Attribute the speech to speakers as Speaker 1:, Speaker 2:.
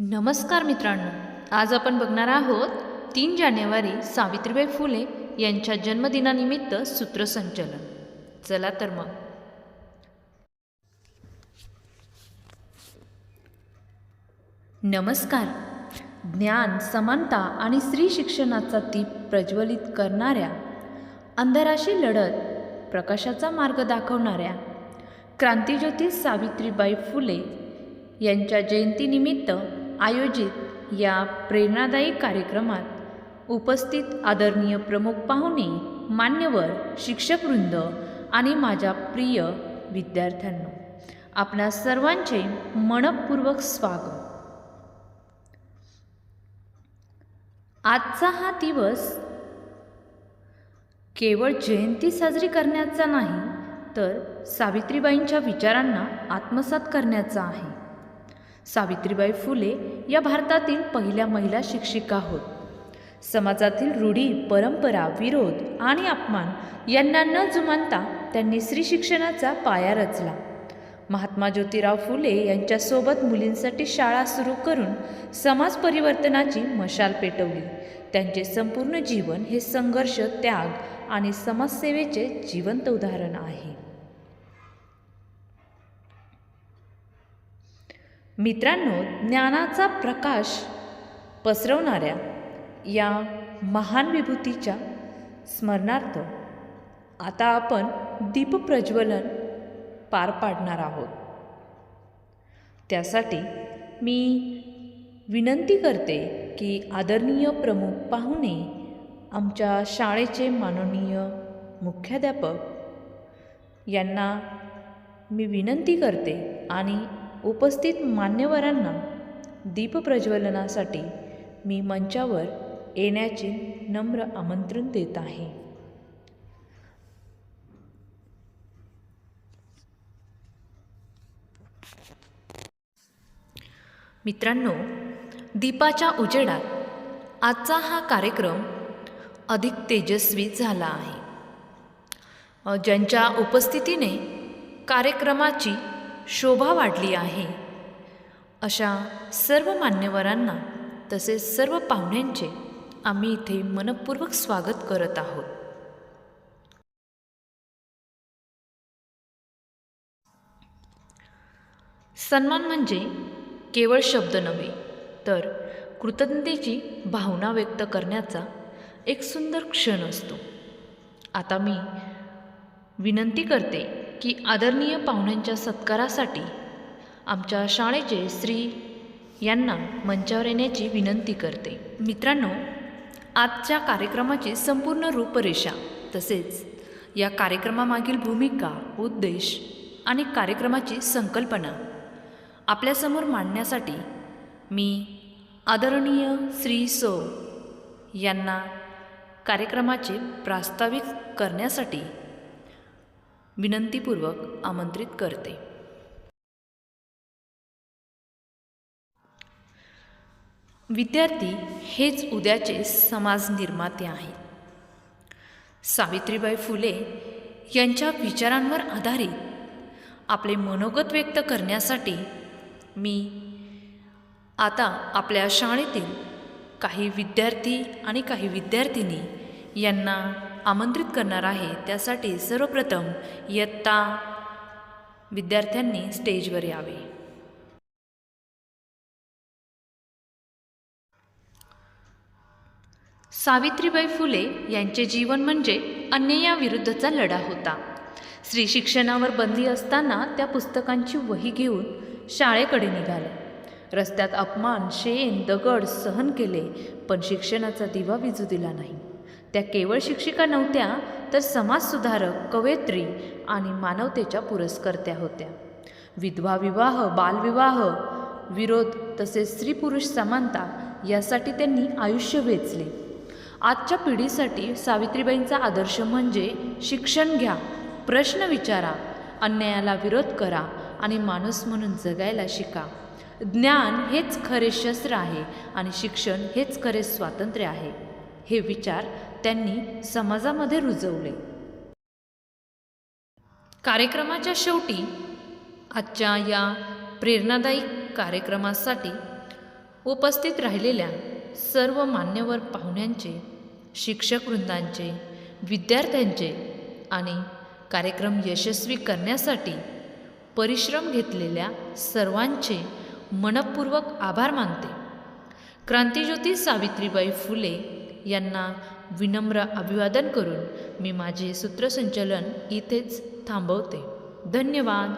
Speaker 1: नमस्कार मित्रांनो आज आपण बघणार आहोत तीन जानेवारी सावित्रीबाई फुले यांच्या जन्मदिनानिमित्त सूत्रसंचलन. चला तर मग. नमस्कार. ज्ञान समानता आणि स्त्री शिक्षणाचा दीप प्रज्वलित करणाऱ्या अंधाराशी लढत प्रकाशाचा मार्ग दाखवणाऱ्या क्रांतिज्योती सावित्रीबाई फुले यांच्या जयंतीनिमित्त आयोजित या प्रेरणादायी कार्यक्रमात उपस्थित आदरणीय प्रमुख पाहुणे मान्यवर शिक्षकवृंद आणि माझ्या प्रिय विद्यार्थ्यांनो आपणा सर्वांचे मनपूर्वक स्वागत. आजचा हा दिवस केवळ जयंती साजरी करण्याचा नाही तर सावित्रीबाईंच्या विचारांना आत्मसात करण्याचा आहे. सावित्रीबाई फुले या भारतातील पहिल्या महिला शिक्षिका होत. समाजातील रूढी परंपरा विरोध आणि अपमान यांना न जुमानता त्यांनी स्त्री शिक्षणाचा पाया रचला. महात्मा ज्योतिराव फुले यांच्यासोबत मुलींसाठी शाळा सुरू करून समाज परिवर्तनाची मशाल पेटवली. त्यांचे संपूर्ण जीवन हे संघर्ष त्याग आणि समाजसेवेचे जिवंत उदाहरण आहे. मित्रांनो ज्ञानाचा प्रकाश पसरवणाऱ्या या महान विभूतीच्या स्मरणार्थ आता आपण दीपप्रज्वलन पार पाडणार आहोत. त्यासाठी मी विनंती करते की आदरणीय प्रमुख पाहुणे आमच्या शाळेचे माननीय मुख्याध्यापक यांना मी विनंती करते आणि उपस्थित मान्यवरांना दीपप्रज्वलनासाठी मी मंचावर येण्याचे नम्र आमंत्रण देत आहे. मित्रांनो दीपाच्या उजेडात आजचा हा कार्यक्रम अधिक तेजस्वी झाला आहे. ज्यांच्या उपस्थितीने कार्यक्रमाची शोभा वाढली आहे. अशा सर्व मान्यवरांना तसेच सर्व पाहुण्यांचे आम्ही इथे मनपूर्वक स्वागत करत आहोत. सन्मान म्हणजे केवळ शब्द नव्हे तर कृतज्ञतेची भावना व्यक्त करण्याचा एक सुंदर क्षण असतो. आता मी विनंती करते की आदरणीय पाहुण्यांच्या सत्कारासाठी आमच्या शाळेचे श्री यांना मंचावर येण्याची विनंती करते. मित्रांनो आजच्या कार्यक्रमाची संपूर्ण रूपरेषा तसेच या कार्यक्रमामागील भूमिका उद्देश आणि कार्यक्रमाची संकल्पना आपल्यासमोर मांडण्यासाठी मी आदरणीय श्री सो यांना कार्यक्रमाचे प्रास्ताविक करण्यासाठी विनंतीपूर्वक आमंत्रित करते. विद्यार्थी हेच उद्याचे समाज निर्माते आहेत. सावित्रीबाई फुले यांच्या विचारांवर आधारित आपले मनोगत व्यक्त करण्यासाठी मी आता आपल्या शाळेतील काही विद्यार्थी आणि काही विद्यार्थिनी यांना आमंत्रित करणार आहे. त्यासाठी सर्वप्रथम इयत्ता विद्यार्थ्यांनी स्टेजवर यावे. सावित्रीबाई फुले यांचे जीवन म्हणजे अन्यायाविरुद्धचा लढा होता. स्त्री शिक्षणावर बंदी असताना त्या पुस्तकांची वही घेऊन शाळेकडे निघाल्या रस्त्यात अपमान शेण दगड सहन केले पण शिक्षणाचा दिवा विजू दिला नाही. त्या केवळ शिक्षिका नव्हत्या तर समाजसुधारक कवयित्री आणि मानवतेच्या पुरस्कर्त्या होत्या. विधवा विवाह बालविवाह विरोध तसेच स्त्री पुरुष समानता यासाठी त्यांनी आयुष्य वेचले. आजच्या पिढीसाठी सावित्रीबाईंचा आदर्श म्हणजे शिक्षण घ्या प्रश्न विचारा अन्यायाला विरोध करा आणि माणूस म्हणून जगायला शिका. ज्ञान हेच खरे शस्त्र आहे आणि शिक्षण हेच खरे स्वातंत्र्य आहे. हे विचार त्यांनी समाजामध्ये रुजवले. कार्यक्रमाच्या शेवटी आजच्या या प्रेरणादायी कार्यक्रमासाठी उपस्थित राहिलेल्या सर्व मान्यवर पाहुण्यांचे शिक्षकवृंदांचे विद्यार्थ्यांचे आणि कार्यक्रम यशस्वी करण्यासाठी परिश्रम घेतलेल्या सर्वांचे मनपूर्वक आभार मानते. क्रांतिज्योती सावित्रीबाई फुले यांना विनम्र अभिवादन करून मी माझे सूत्रसंचलन इथेच थांबवते. धन्यवाद.